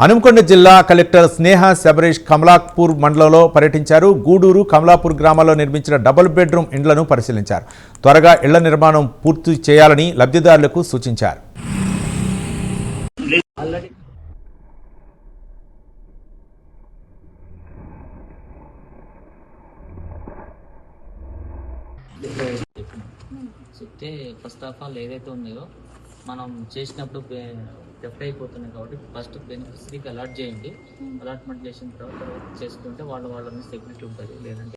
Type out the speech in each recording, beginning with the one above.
హనుమకొండ జిల్లా కలెక్టర్ స్నేహ శబరీష్ కమలాపూర్ మండలంలో పర్యటించారు. గూడూరు కమలాపూర్ గ్రామాల్లో నిర్మించిన డబుల్ బెడ్రూమ్ ఇండ్లను పరిశీలించారు. త్వరగా ఇళ్ళ నిర్మాణం పూర్తి చేయాలని లబ్ధిదారులకు సూచించారు. చెప్తే ఫస్ట్ ఆఫ్ ఆల్ ఏదైతే ఉన్నాయో మనం చేసినప్పుడు డెఫ్ట్ అయిపోతున్నాయి కాబట్టి ఫస్ట్ బెనిఫిషరీకి అలాట్ చేయండి. అలాట్మెంట్ చేసిన తర్వాత చేసుకుంటే వాళ్ళ వాళ్ళని సెక్యూరిటీ ఉంటుంది. లేదంటే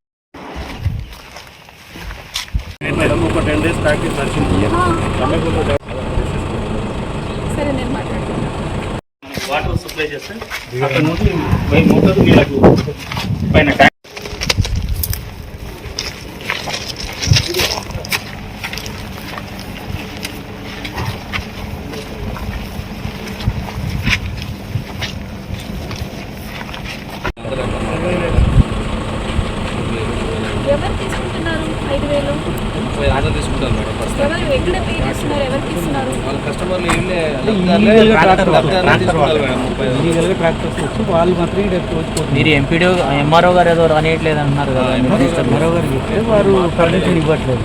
మేడం ఒక టెన్ డేస్ ప్రాక్టీస్ నడిచింది సరే నేను మాట్లాడుతున్నాను వాటర్ సప్లై చేస్తే అక్కడ నుండి మోటార్ నీళ్ళకు పైన వేలు? ఆర్డర్ తీసుకుంటారు మేడం ఫస్ట్ ఎవరు ఎక్కడ పే చేస్తున్నారు? ఎవరికి ఇస్తున్నారు? వాళ్ళ కస్టమర్లు ఏమి తీసుకుంటారు మేడం ముప్పై లీగల్గా ట్రాక్టర్స్ వచ్చి వాళ్ళు మాత్రం ఇక్కడ వచ్చి మీరు ఎంపీడీ ఎంఆర్ఓ గారు ఏదో రానియట్లేదు అంటున్నారు కదా మరో గారు చెప్తే వారు పర్మిషన్ ఇవ్వట్లేదు.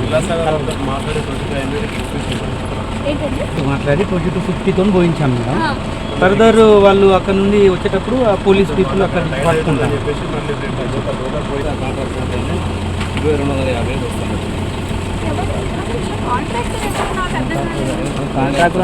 మాట్లాడి ట్వంటీ టూ ఫిఫ్టీతో పోయించాం మేడం. ఫర్దర్ వాళ్ళు అక్కడ నుండి వచ్చేటప్పుడు ఆ పోలీస్ పీపుల్ అక్కడ పట్టుకుంటారు. ఇరవై రెండు వందల యాభై వస్తాను ఎవరు కాంట్రాక్టర్ ఎవరు నాకు అర్థం కాలేదు కాంట్రాక్ట్